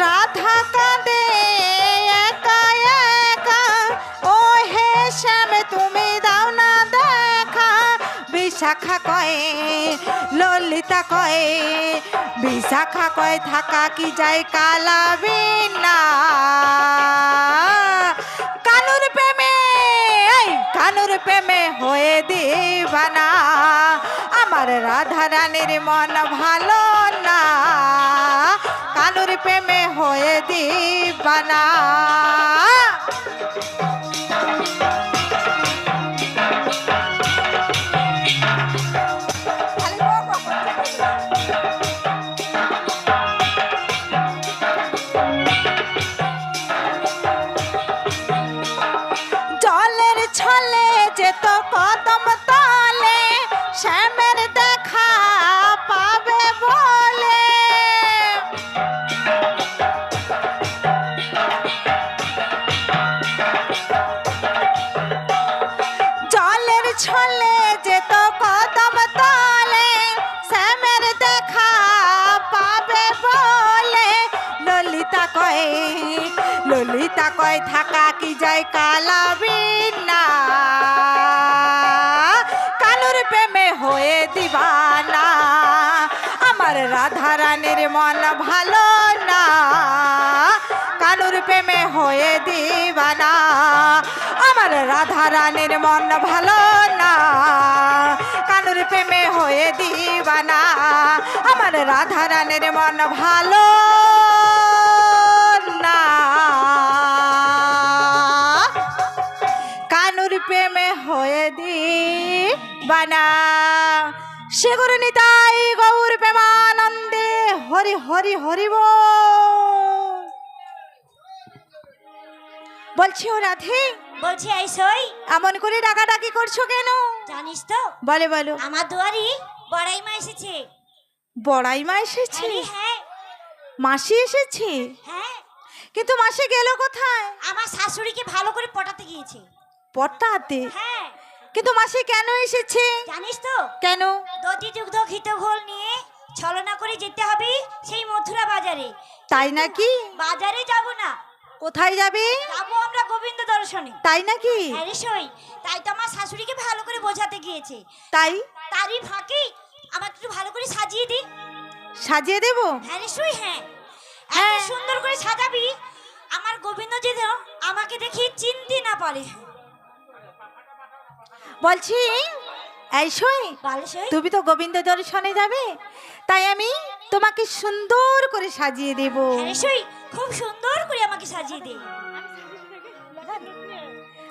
রাধা কাঁদে, একা একা। ও হে তুমি দাও না দেখা। বিশাখা কয়ে, ললিতা কয়ে, বিশাখা কয়ে থাকা কি যায় কালা বিনা প্রেমে হয়ে দিবানা। আমার রাধা রানীর মন ভালো না। কানুর প্রেমে হয়ে দিবানা। প্রেমে হয়ে দিবানা। আমার রাধা রানীর মন ভালো না। কানুর প্রেমে হয়ে দিবানা। আমার রাধা রানীর মন ভালো না। কানুর প্রেমে হয়ে দিবানা। সেগুর নিতাই গৌর প্রেমানন্দে হরি হরি হরি বল। বলছি ও রাধে। বলছি এই সই। এমন করে ডাকাডাকি করছ কেন? জানিস তো বলে বলো। আমার দুয়ারি বড়াই মা এসেছে। বড়াই মা এসেছে? হ্যাঁ মাসি এসেছে? হ্যাঁ। কিন্তু মাসি গেল কোথায়? আমার শাশুড়িকে ভালো করে পটাতে গিয়েছে। পটাতে? হ্যাঁ। কিন্তু মাসি কেন এসেছে? জানিস তো? কেন? দধি দুগ্ধ ঘিত ঘোল নিয়ে ছলনা করে যেতে হবে সেই মথুরা বাজারে। তাই নাকি? বাজারে যাব না। কোথায় যাবে? যাব আমরা গোবিন্দ দর্শনে। তাই নাকি? হ্যাঁ সই তাই তো আমার শাশুড়িকে ভালো করে বোঝাতে গিয়েছে। তাই? তারই ফাঁকে আমাকে একটু ভালো করে সাজিয়ে দি। সাজিয়ে দেব? হ্যাঁ রে সই হ্যাঁ। এত হ্যাঁ। সুন্দর করে সাজাবি আমার গোবিন্দ যেন আমাকে দেখি চিনতে না পারে। বলছি এই সই তুমি তো গোবিন্দ দর্শনে যাবে তাই আমি তোমাকে সুন্দর করে সাজিয়ে দেব। হ্যাঁ সই খুব সুন্দর করে আমাকে সাজিয়ে দে।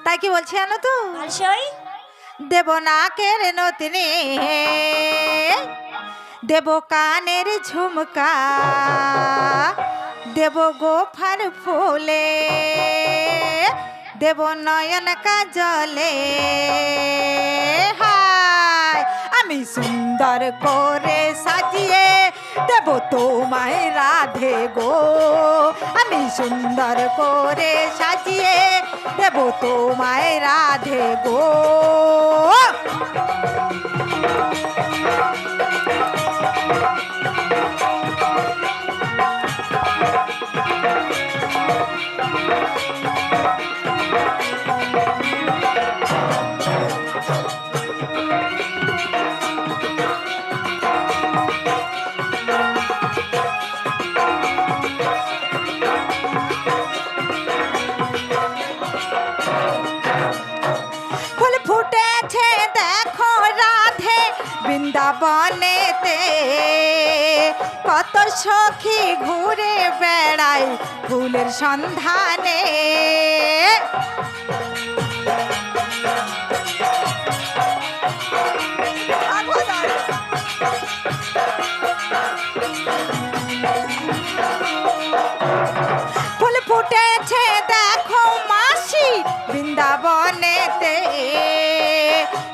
তাই কি বলছি জানো তো? ভালো সই দেব নাকের নতনে দেব কানের ঝুমকা দেব গোফার ফুলে দেব নয়ন কাজলে। হায় আমি সুন্দর করে সাজিয়ে দেব তোমায় রাধে গো। আমি সুন্দর করে সাজিয়ে দেব তোমায় রাধে গো। ফুল সখী ঘুরে বেড়াই ফুলের সন্ধানে।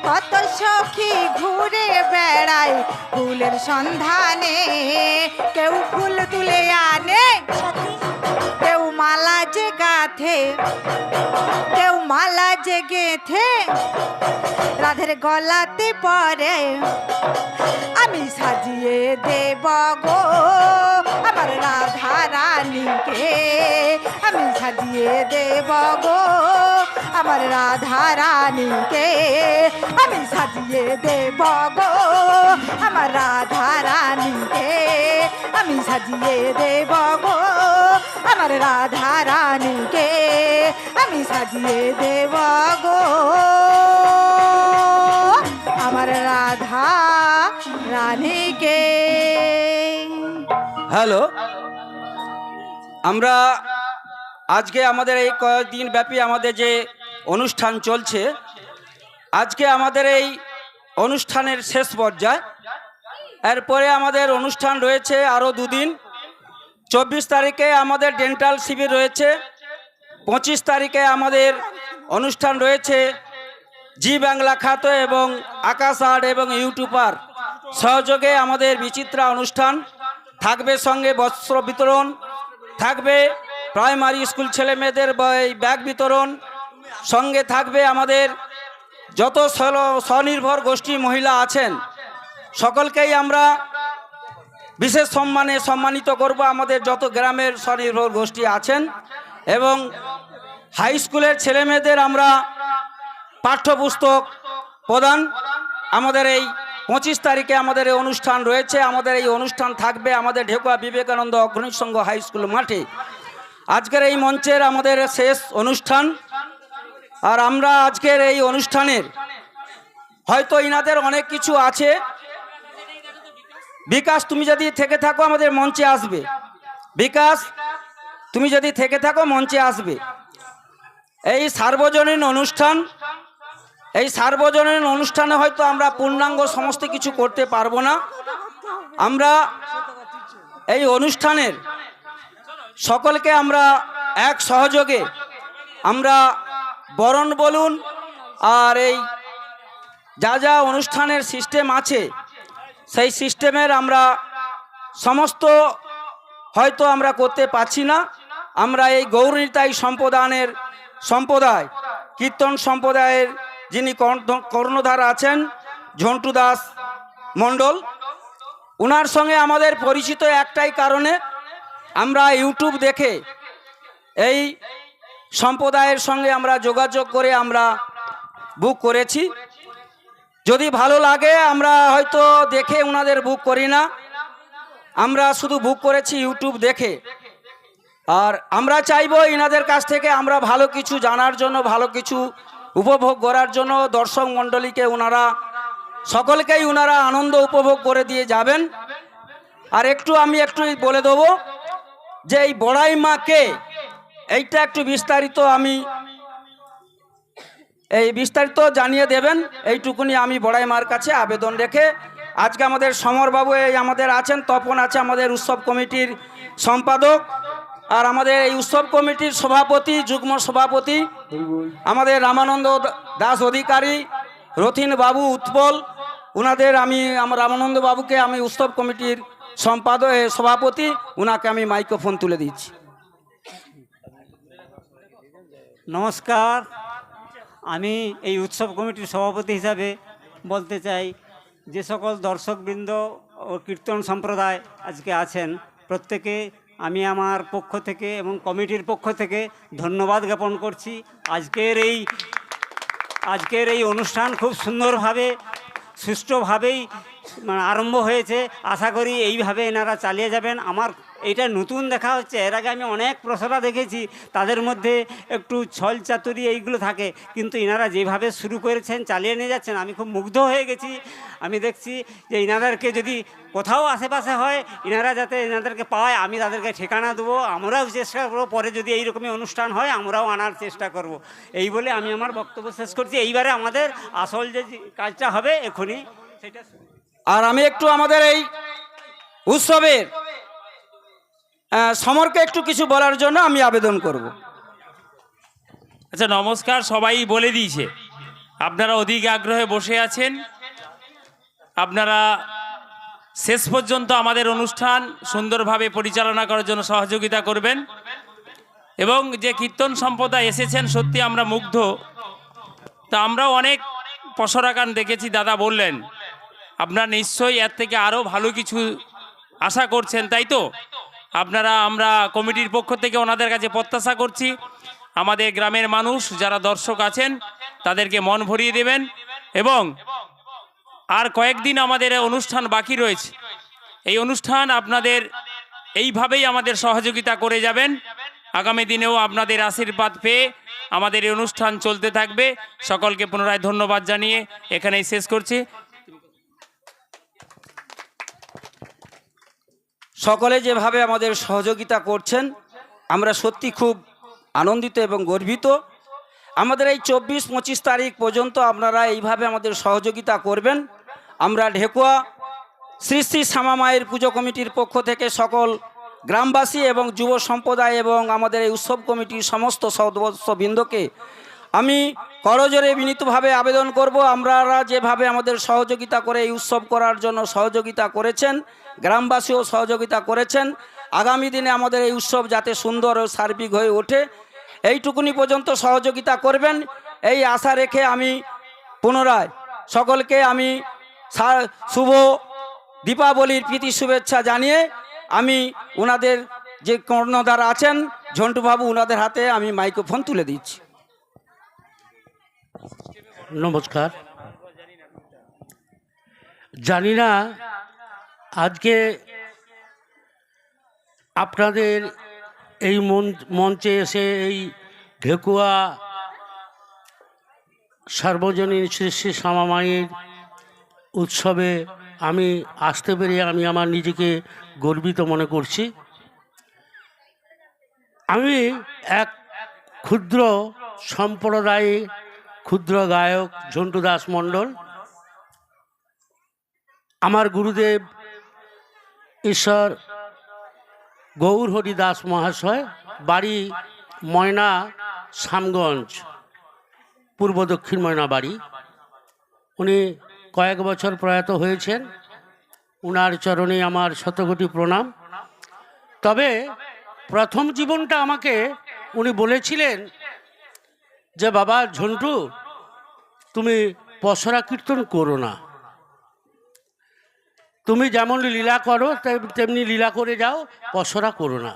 কত সখী ঘুরে বেড়ায় ফুলের সন্ধানে। কেউ ফুল তুলে আনে, কেউ মালা যে গাথে, কেউ মালা যে গেথে। রাধের গলাতে পরে, আমি সাজিয়ে দেব গো আমার রাধা রানীকে আমি সাজিয়ে দেব গো আমার রাধা রানীকে আমি সাজিয়ে দেব গো আমার রাধা রানীকে আমি সাজিয়ে দেব গো আমার রাধা রানীকে আমি সাজিয়ে দেব গো আমার রাধা রানীকে হ্যালো আমরা আজকে আমাদের এই কয়েকদিন ব্যাপী আমাদের যে অনুষ্ঠান চলছে, আজকে আমাদের এই অনুষ্ঠানের শেষ পর্যায়। এরপরে আমাদের অনুষ্ঠান রয়েছে আরও দুদিন। চব্বিশ তারিখে আমাদের ডেন্টাল শিবির রয়েছে। পঁচিশ তারিখে আমাদের অনুষ্ঠান রয়েছে জি বাংলা খাত এবং আকাশ আর্ট এবং ইউটিউবার। সহযোগে আমাদের বিচিত্রা অনুষ্ঠান থাকবে সঙ্গে বস্ত্র বিতরণ থাকবে প্রাইমারি স্কুল ছেলে মেয়েদের ব্যাগ বিতরণ, সঙ্গে থাকবে আমাদের যত স্বনির্ভর গোষ্ঠী মহিলা আছেন, সকলকেই আমরা বিশেষ সম্মানে সম্মানিত করব আমাদের যত গ্রামের স্বনির্ভর গোষ্ঠী আছেন এবং হাই স্কুলের ছেলেমেয়েদের আমরা পাঠ্যপুস্তক প্রদান আমাদের এই পঁচিশ তারিখে আমাদের এই অনুষ্ঠান রয়েছে, আমাদের এই অনুষ্ঠান থাকবে আমাদের ঢেকুয়া বিবেকানন্দ অগ্রণী সংঘ হাই স্কুল মাঠে। আজকের এই মঞ্চের আমাদের শেষ অনুষ্ঠান। আর আমরা আজকের এই অনুষ্ঠানের, হয়তো ইনাদের অনেক কিছু আছে। বিকাশ, তুমি যদি থেকে থাকো, আমাদের মঞ্চে আসবে। বিকাশ, তুমি যদি থেকে থাকো, মঞ্চে আসবে। এই সার্বজনীন অনুষ্ঠান এই সার্বজনীন অনুষ্ঠানে হয়তো আমরা পূর্ণাঙ্গ সমস্ত কিছু করতে পারব না। আমরা এই অনুষ্ঠানের সকলকে আমরা এক সহযোগে আমরা বরণ বলুন, আর এই যা যা অনুষ্ঠানের সিস্টেম আছে, সেই সিস্টেমের আমরা সমস্ত হয়তো আমরা করতে পারছি না। আমরা এই গৌরীতাই সম্প্রদানের সম্প্রদায়, কীর্তন সম্প্রদায়ের যিনি কর্ণ- কর্ণধার আছেন, ঝন্টু দাস মণ্ডল ওনার সঙ্গে আমাদের পরিচিত একটাই কারণে আমরা ইউটিউব দেখে এই সম্প্রদায়ের সঙ্গে আমরা যোগাযোগ করে আমরা বুক করেছি। যদি ভালো লাগে, আমরা হয়তো দেখে ওনাদের বুক করি না। আমরা শুধু বুক করেছি ইউটিউব দেখে। আর আমরা চাইব ইনাদের কাছ থেকে আমরা ভালো কিছু জানার জন্য, ভালো কিছু উপভোগ করার জন্য দর্শক মণ্ডলীকে ওনারা সকলকেই ওনারা আনন্দ উপভোগ করে দিয়ে যাবেন। আর একটু আমি একটু বলে দেবো যে এই বড়াই মা কে? এইটা একটু বিস্তারিত আমি, এই বিস্তারিত জানিয়ে দেবেন। এইটুকুনি আমি বড়াই মার কাছে আবেদন রেখে, আজকে আমাদের সমরবাবু এই আমাদের আছেন, তপন আছে আমাদের উৎসব কমিটির সম্পাদক। আর আমাদের এই উৎসব কমিটির সভাপতি, যুগ্ম সভাপতি, আমাদের রামানন্দ দাস অধিকারী, রথিন বাবু উৎপল ওনাদের আমি, আমার রামানন্দ বাবুকে আমি উৎসব কমিটির সম্পাদক সভাপতি ওনাকে আমি মাইক্রোফোন তুলে দিচ্ছি। নমস্কার। আমি এই উৎসব কমিটির সভাপতি হিসাবে বলতে চাই, যে সকল দর্শকবৃন্দ ও কীর্তন সম্প্রদায় আজকে আছেন, প্রত্যেকে আমি আমার পক্ষ থেকে এবং কমিটির পক্ষ থেকে ধন্যবাদ জ্ঞাপন করছি। আজকের এই আজকের এই অনুষ্ঠান খুব সুন্দরভাবে, সুষ্ঠুভাবেই মানে আরম্ভ হয়েছে। আশা করি এইভাবে এনারা চালিয়ে যাবেন। আমার এটা নতুন দেখা হচ্ছে। এর আগে আমি অনেক প্রসরা দেখেছি। তাদের মধ্যে একটু ছল চাতুরি এইগুলো থাকে। কিন্তু এনারা যেভাবে শুরু করেছেন, চালিয়ে নিয়ে যাচ্ছেন, আমি খুব মুগ্ধ হয়ে গেছি। আমি দেখছি যে এনাদেরকে যদি কোথাও আশেপাশে হয়, এনারা যাতে এনাদেরকে পায়, আমি তাদেরকে ঠিকানা দেবো। আমরাও চেষ্টা করব। পরে যদি এইরকমই অনুষ্ঠান হয়, আমরাও আনার চেষ্টা করব। এই বলে আমি আমার বক্তব্য শেষ করছি। এইবারে আমাদের আসল যে কাজটা হবে, এখনই সেটা। আর আমি একটু আমাদের এই উৎসবের সমরকে একটু কিছু বলার জন্য আমি আবেদন করব। আচ্ছা নমস্কার, সবাই বলে দিয়েছে। আপনারা অধিক আগ্রহে বসে আছেন। আপনারা শেষ পর্যন্ত আমাদের অনুষ্ঠান সুন্দরভাবে পরিচালনা করার জন্য সহযোগিতা করবেন। এবং যে কীর্তন সম্প্রদায় এসেছেন, সত্যি আমরা মুগ্ধ। তা আমরাও অনেক পসরাগান দেখেছি, দাদা বললেন। আপনারা নিশ্চয়ই এর থেকে আরও ভালো কিছু আশা করছেন, তাই তো? আপনারা, আমরা কমিটির পক্ষ থেকে ওনাদের কাছে প্রত্যাশা করছি, আমাদের গ্রামের মানুষ যারা দর্শক আছেন, তাদেরকে মন ভরিয়ে দেবেন এবং আর কয়েকদিন আমাদের অনুষ্ঠান বাকি রয়েছে। এই অনুষ্ঠান আপনাদের এইভাবেই আমাদের সহযোগিতা করে যাবেন। আগামী দিনেও আপনাদের আশীর্বাদ পেয়ে আমাদের এই অনুষ্ঠান চলতে থাকবে। সকলকে পুনরায় ধন্যবাদ জানিয়ে এখানেই শেষ করছি। সকলে যেভাবে আমাদের সহযোগিতা করছেন, আমরা সত্যি খুব আনন্দিত এবং গর্বিত। আমাদের এই চব্বিশ পঁচিশ তারিখ পর্যন্ত আপনারা এইভাবে আমাদের সহযোগিতা করবেন। আমরা ঢেকুয়া শ্রী শ্রী শ্যামা মায়ের পুজো কমিটির পক্ষ থেকে সকল গ্রামবাসী এবং যুব সম্প্রদায় এবং আমাদের এই উৎসব কমিটির সমস্ত সদস্যবৃন্দকে আমি করজোরে বিনীতভাবে আবেদন করব। আপনারা যেভাবে আমাদের সহযোগিতা করে এই উৎসব করার জন্য সহযোগিতা করেছেন গ্রামবাসীও সহযোগিতা করেছেন। আগামী দিনে আমাদের এই উৎসব যাতে সুন্দর ও সার্বিক হয়ে ওঠে, এইটুকুনি পর্যন্ত সহযোগিতা করবেন। এই আশা রেখে আমি পুনরায় সকলকে আমি শুভ দীপাবলির প্রীতি শুভেচ্ছা জানিয়ে আমি ওনাদের যে কর্ণধার আছেন, ঝন্টুবাবু ওনাদের হাতে আমি মাইক্রোফোন তুলে দিচ্ছি। নমস্কার। জানি না আজকে আপনাদের এই মঞ্চে এসে এই ঢেকুয়া সার্বজনীন শ্রী শ্রী শ্যামামায়ের উৎসবে আমি আসতে পেরে আমি আমার নিজেকে গর্বিত মনে করছি। আমি এক ক্ষুদ্র সম্প্রদায়ে ক্ষুদ্র গায়ক ঝন্টু দাস মণ্ডল। আমার গুরুদেব ঈশ্বর গৌরহরি দাস মহাশয়, বাড়ি ময়না, শামগঞ্জ, পূর্ব দক্ষিণ ময়না বাড়ি। উনি কয়েক বছর প্রয়াত হয়েছেন। উনার চরণে আমার শতকোটি প্রণাম। তবে প্রথম জীবনটা আমাকে উনি বলেছিলেন যে, বাবা, ঝন্টু, তুমি পসরা কীর্তন করো না। তুমি যেমন লীলা করো তেমনি লীলা করে যাও পসরা করো না।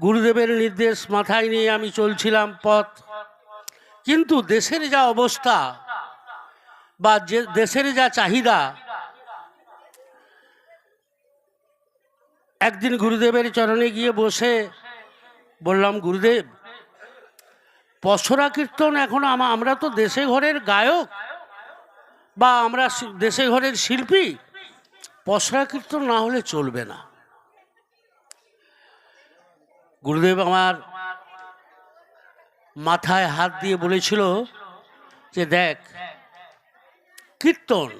গুরুদেবের নির্দেশ মাথায় নিয়ে আমি চলছিলাম পথ। কিন্তু দেশের যা অবস্থা বা যে, দেশের যা চাহিদা, একদিন গুরুদেবের চরণে গিয়ে বসে বললাম, গুরুদেব পসরা কীর্তন এখন আমরা তো দেশে ঘরের গায়ক। বা আমরা দেশে ঘরের শিল্পী, পসরা কীর্তন না হলে চলবে না। গুরুদেব আমার মাথায় হাত দিয়ে বলেছিল যে দেখ, কীর্তন,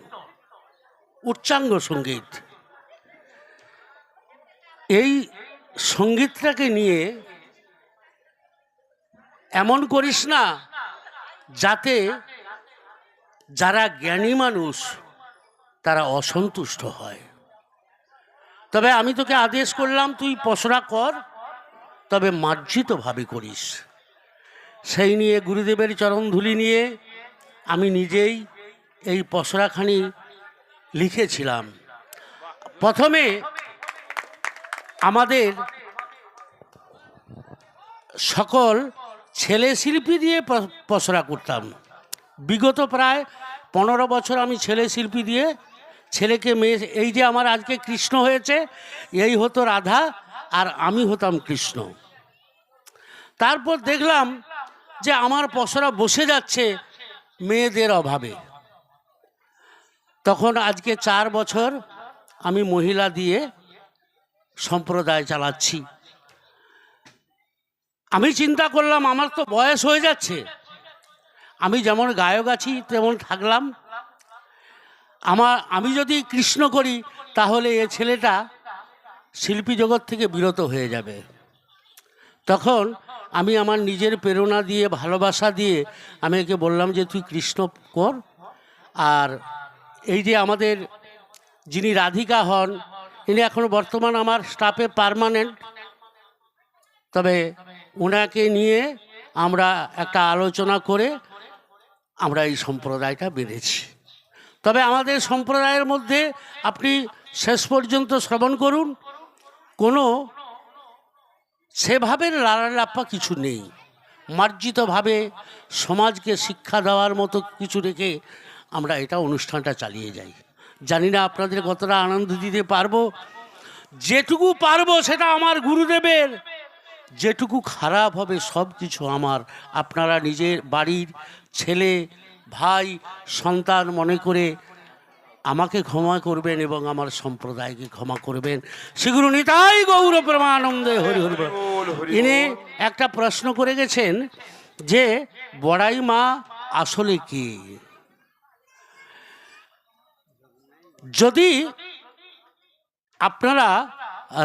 উচ্চাঙ্গ সংগীত, এই সঙ্গীতটাকে নিয়ে এমন করিস না যাতে যারা জ্ঞানী মানুষ, তারা অসন্তুষ্ট হয়। তবে আমি তোকে আদেশ করলাম, তুই পসরা কর, তবে মার্জিতভাবে করিস। সেই নিয়ে গুরুদেবের চরণধুলি নিয়ে আমি নিজেই এই পসরাখানি লিখেছিলাম। প্রথমে আমাদের সকল ছেলে শিল্পী দিয়ে পসরা করতাম। বিগত প্রায় পনেরো বছর আমি ছেলে শিল্পী দিয়ে ছেলেকে, মেয়ে, এই যে আমার আজকে কৃষ্ণ হয়েছে, এই হতো রাধা আর আমি হতাম কৃষ্ণ। তারপর দেখলাম যে আমার পসরা বসে যাচ্ছে মেয়েদের অভাবে। তখন আজকে চার বছর আমি মহিলা দিয়ে সম্প্রদায় চালাচ্ছি। আমি চিন্তা করলাম, আমার তো বয়স হয়ে যাচ্ছে আমি যেমন গায়ক আছি, তেমন থাকলাম। আমার, আমি যদি কৃষ্ণ করি, তাহলে এ ছেলেটা শিল্পী জগৎ থেকে বিরত হয়ে যাবে। তখন আমি আমার নিজের প্রেরণা দিয়ে, ভালোবাসা দিয়ে, আমি একে বললাম যে, তুই কৃষ্ণ কর। আর এই যে আমাদের যিনি রাধিকা হন, ইনি এখন বর্তমান আমার স্টাফে পার্মানেন্ট তবে ওনাকে নিয়ে আমরা একটা আলোচনা করে আমরা এই সম্প্রদায়টা বেড়েছি তবে আমাদের সম্প্রদায়ের মধ্যে আপনি শেষ পর্যন্ত শ্রবণ করুন, কোনো সেভাবে লালালাপ্পা কিছু নেই। মার্জিতভাবে সমাজকে শিক্ষা দেওয়ার মতো কিছু রেখে আমরা এটা অনুষ্ঠানটা চালিয়ে যাই। জানি না আপনাদের কতটা আনন্দ দিতে পারব। যেটুকু পারব সেটা আমার গুরুদেবের। যেটুকু খারাপ হবে সব কিছু আমার। আপনারা নিজের বাড়ির ছেলে ভাই সন্তান মনে করে আমাকে ক্ষমা করবেন এবং আমার সম্প্রদায়কে ক্ষমা করবেন। সেগুলো নিতাই গৌর প্রেমানন্দে হরি হরি। ইনি একটা প্রশ্ন করে গেছেন যে বড়াই মা আসলে কি? যদি আপনারা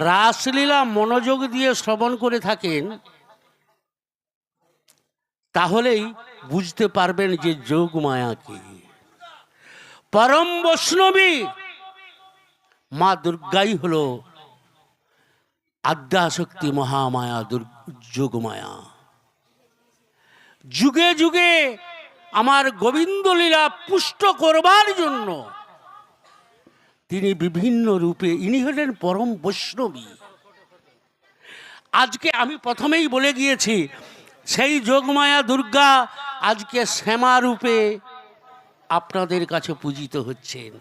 রাসলীলা মনোযোগ দিয়ে শ্রবণ করে থাকেন তাহলেই বুঝতে পারবেন যে যোগ মায়া কি। পরম বৈষ্ণবী, মা দুর্গাই হলো আদ্যাশক্তি মহামায়া যোগমায়া যুগে যুগে আমার গোবিন্দ লীলা পুষ্ট করবার জন্য তিনি বিভিন্ন রূপে ইনি হলেন পরম বৈষ্ণবী। আজকে আমি প্রথমেই বলে গিয়েছি, সেই যোগমায়া দুর্গা আজকে শ্যামা রূপে আপনাদের কাছে পূজিত হচ্ছেন।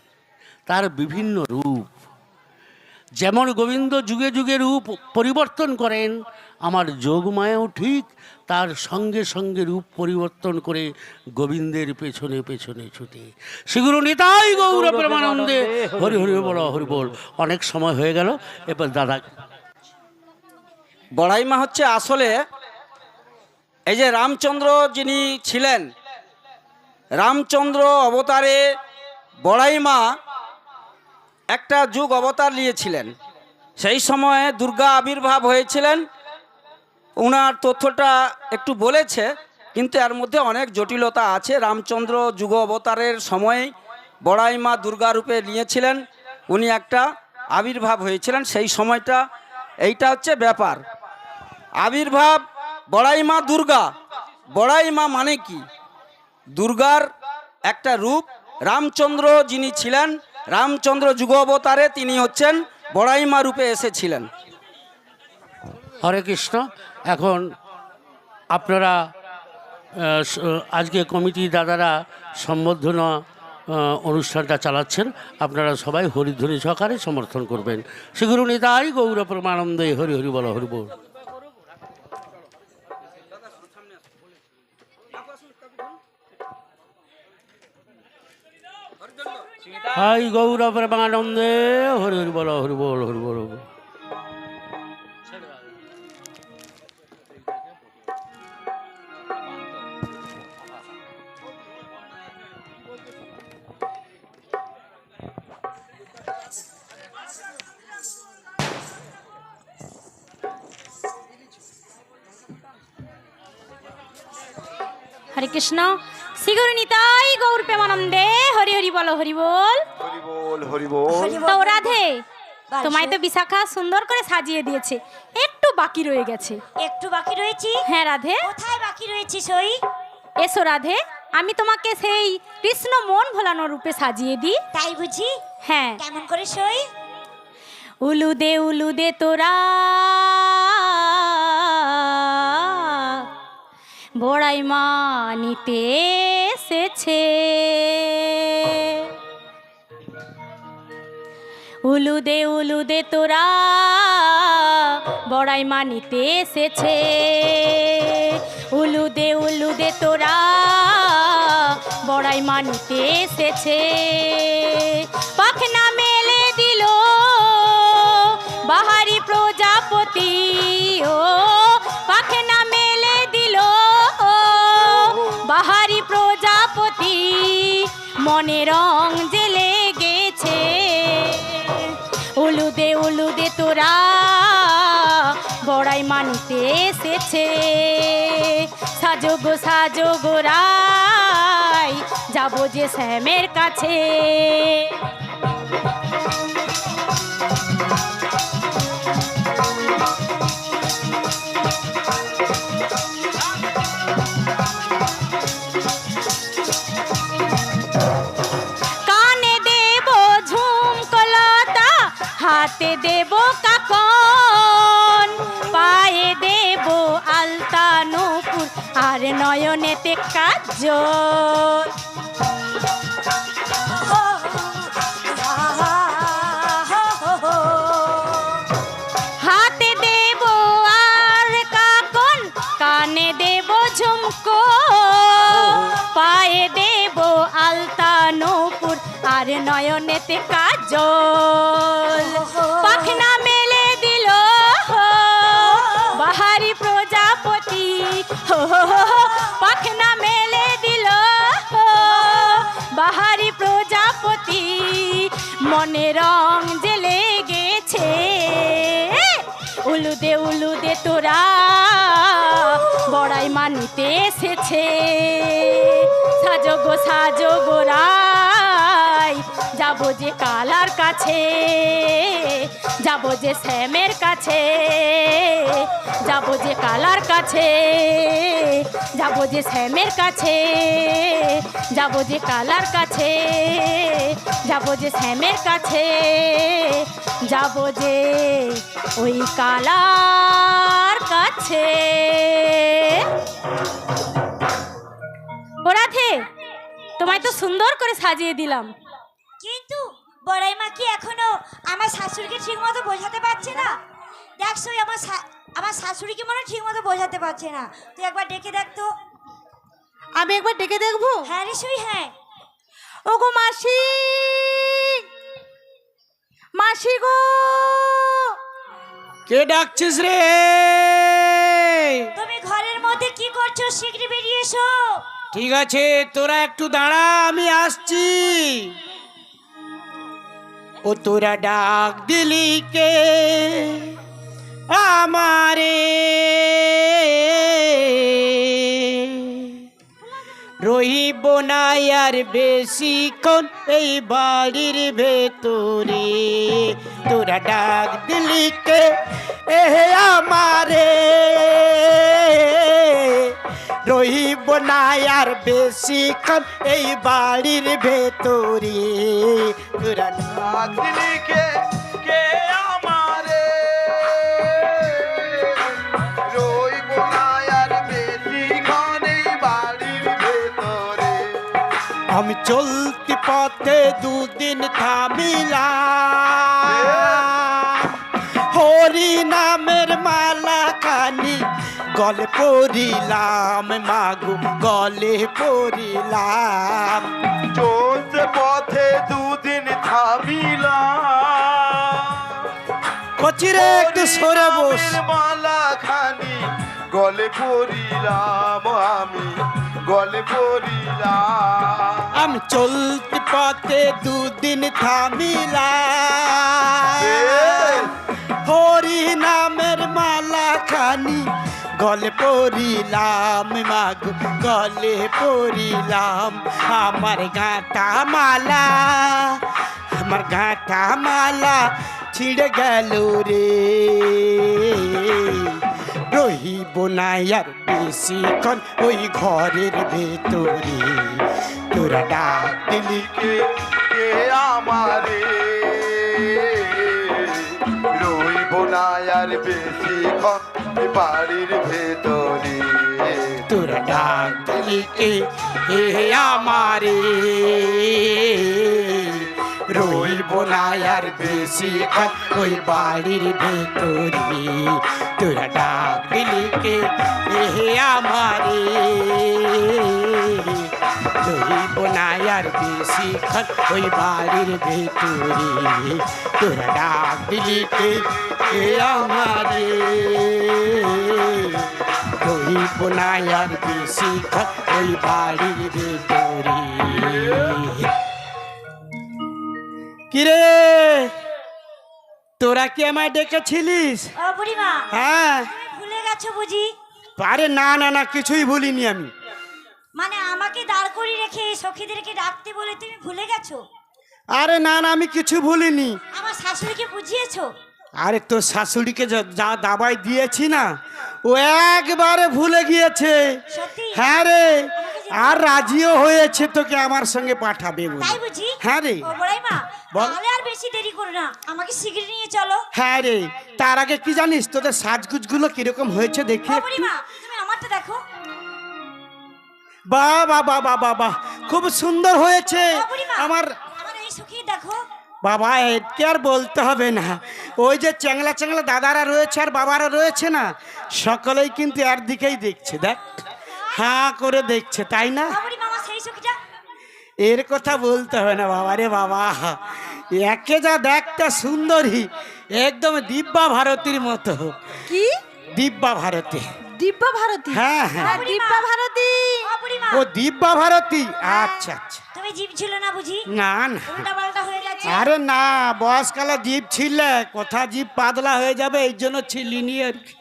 তার বিভিন্ন রূপ। যেমন গোবিন্দ যুগে যুগে রূপ পরিবর্তন করেন, আমার যোগমায়াও ঠিক তার সঙ্গে সঙ্গে রূপ পরিবর্তন করে গোবিন্দের পেছনে পেছনে ছুটে। সেগুলো নিতাই গৌর প্রেমানন্দে হরি হরি বল হরি বল। অনেক সময় হয়ে গেল, এবার দাদা বড়াই মা হচ্ছে আসলে এই যে রামচন্দ্র যিনি ছিলেন, রামচন্দ্র অবতারে বড়াই মা একটা যুগ অবতার নিয়েছিলেন। সেই সময়ে দুর্গা আবির্ভাব হয়েছিলেন। ওনার তথ্যটা একটু বলেছে, কিন্তু এর মধ্যে অনেক জটিলতা আছে। রামচন্দ্র যুগ অবতারের সময়ে বড়াই মা দুর্গা রূপে নিয়েছিলেন। উনি একটা আবির্ভাব হয়েছিলেন। সেই সময়টা, এইটা হচ্ছে ব্যাপার। আবির্ভাব বড়াই মা দুর্গা। বড়াই মা মানে কি? দুর্গার একটা রূপ, রামচন্দ্র যিনি ছিলেন, রামচন্দ্র যুগ অবতারে তিনি হচ্ছেন বড়াই মা রূপে এসেছিলেন। হরে কৃষ্ণ। এখন আপনারা আজকে কমিটি দাদারা সম্বর্ধনা অনুষ্ঠানটা চালাচ্ছেন। আপনারা সবাই হরিধ্বনি সহকারে সমর্থন করবেন। সেগুলো নিতাই গৌর প্রমানন্দে হরি হরি বল হরি হাই গৌর প্রেমানন্দে হরি হরি বল হরি বল হরি বল। হরি কৃষ্ণ। শ্রীগুরু নিতাই গৌর প্রেমানন্দে। হরি হরি বলো হরি বল। হরি বল। তো রাধে তোমায় তো বিশাখা সুন্দর করে সাজিয়ে দিয়েছে। একটু বাকি রয়ে গেছে। একটু বাকি রয়েছি? হ্যাঁ রাধে। কোথায় বাকি রয়েছি সই? এসো রাধে। আমি তোমাকে সেই কৃষ্ণ মন ভোলানো রূপে সাজিয়ে দিই। তাই বুঝি? হ্যাঁ। কেমন করে সই? উলুদে উলুদে তোরা। বড়াই মা নিতে এসেছে। উলুদে উলুদে তোরা বড়াই মা নিতে এসেছে। উলুদে উলুদে তোরা বড়াই মা নিতে এসেছে। রং জেলে গেছে। উলুদে উলুদে তোরা বড়াই মানিতে এসেছে। সাজো গো সাজো গোরাই যাব যে শ্যামের কাছে। হাতে দেব কাকন, পায়ে দেব আলতা নূপুর আর নয়নেতে কাজল। হাতে দেব আর কাকন, কানে দেব ঝুমকো, পায়ে দেব আলতা আর নয়নেতে কাজল। পাখনা মেলে দিল বাহারি প্রজাপতি পাখনা মেলে দিল বাহারি প্রজাপতি মনে রং জেলে গেছে উলুদে উলুদে তোরা বড়াই মানিতে এসেছে। সাজো গো সাজো গো রাই যাব যে কালার কাছে, যাব যে শ্যামের কাছে, যাব যে কালার কাছে, যাব যে শ্যামের কাছে, যাব যে কালার কাছে, যাব যে শ্যামের কাছে, যাব যে ওই কালার কাছে ও তোমায় তো সুন্দর করে সাজিয়ে দিলাম। কিন্তু বড়াই মা কি এখনও আমার শাশুড়িকে ঠিকমতো বোঝাতে পারছে না? দেখছ আমার আমার শাশুড়িকে মনে হয় ঠিক বোঝাতে পারছে না। তুই একবার ডেকে দেখ তো। আমি একবার ডেকে দেখব? হ্যাঁ রে সুই হ্যাঁ। ওগো মাসি মাসি গো। কে ডাকছিস রে? করছ শীঘ্রই বেরিয়ে এসো। ঠিক আছে, তোরা একটু দাঁড়া, আমি আসছি। ও তোরা ডাক দিলি কে? আমারে রহিব না আর বেশিক্ষণ এই বাড়ির ভেতরে। তোরা ডাক দিলি কে? এ আমারে। রহিব না আর বেশিক্ষণ এই বাড়ির ভেতরে। তোরা ডাক দিলি কে আমি চলতি পথে দুদিন থামিলাম হরি নামের মালা খানি গলে পড়িলাম মাগু গলে পড়িলাম চলতে পথে দুদিন থামিলাম কচিরে একটু সরে বস মালা খানি গলে পড়িলাম আমি গলে পড়িলাম আমি চলতি পথে দুদিন থামিলাম। হরি নামের মালা খানি গলে পড়িলাম মাগু গলে পড়িলাম। আমার গাঁটা মালা আমার গাঁটা মালা ছিঁড়ে গেল রে। রহিব না আর বেশিক্ষণ ওই ঘরের ভেতরে। তোরা ডাক দিলি কে কে আমারে? রইব না আর বেশিক্ষণ বাড়ির ভেতরে। তোরা ডাক দিলি কে হে আমারে? রইব না আর বেশিক্ষণ ওই বাড়ির ভেতরে তোরা ডাক দিলি কে হে আমারে রইব না আর বেশিক্ষণ ওই বাড়ির ভেতরে তোরা ডাক দিলি কে হে আমারে রহিব না আর বেশি ওই বাড়ির ভেতরে কিরে? তোরা কি আমায় ডেকেছিলিস? হ্যাঁ। ভুলে গেছো বুঝি? আরে না না না কিছুই বলিনি আমি। মানে আমাকে দাঁড় করিয়ে রেখে সখীদেরকে ডাকতে বলে তুমি ভুলে গেছো? আরে না না আমি কিছু বলিনি আমার শাশুড়িকে বুঝিয়েছো? আরে তোর শাশুড়িকে যা দাবাই দিয়েছি না ও একবারে ভুলে গিয়েছে। হ্যাঁ রে। আর রাজিও হয়েছে তোকে আমার সঙ্গে পাঠাবে তাই বুঝি? হ্যাঁ রে। ও বড়াই মা বল। তাহলে আর বেশি দেরি করো না। আমাকে শিগগিরি নিয়ে চলো। হ্যাঁ রে। তার আগে কি জানিস তোদের সাজগুজগুলো কীরকম হয়েছে দেখি। বুড়িমা তুমি আমারটা দেখো। বাহ বাহ বাহ খুব সুন্দর হয়েছে। বুড়িমা আমার আমার এই সুখী দেখো। বাবা একে আর বলতে হবে না। ওই যে চ্যাংলা চ্যাংলা দাদারা রয়েছে আর বাবারা রয়েছে না সকলেই কিন্তু এর দিকেই দেখছে দেখ। হাঁ করে দেখছে তাই না? এর কথা বলতে হবে না বাবা রে বাবা। একে যা দেখতে সুন্দরী একদম দিব্যা ভারতীর মতো। কি? দিব্যা ভারতী। দিব্যা ভারতী? হ্যাঁ হ্যাঁ। হ্যাঁ, দিব্যা ভারতী। ও দিব্যা ভারতী? আচ্ছা আচ্ছা। তুমি জীব ছিল না বুঝি? না না। উল্টা পাল্টা হয়ে যাচ্ছে আরে না বয়সকালে জীব ছিলে কোথা জীব পাতলা হয়ে যাবে এই জন্য ছিলিনি আর কি।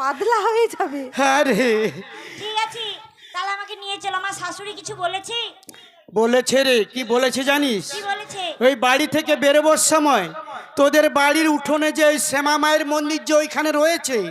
পাতলা হয়ে যাবে। হ্যাঁ রে। ঠিক আছে তাহলে আমাকে নিয়ে চলো। আমার শাশুড়ি কিছু বলেছে? বলেছে রে কি বলেছে জানিস? কি বলেছে? ওই বাড়ি থেকে বেরোবার সময় তোদের বাড়ির উঠোনে যে ওই শ্যামা মায়ের মন্দির যে ওইখানে রয়েছে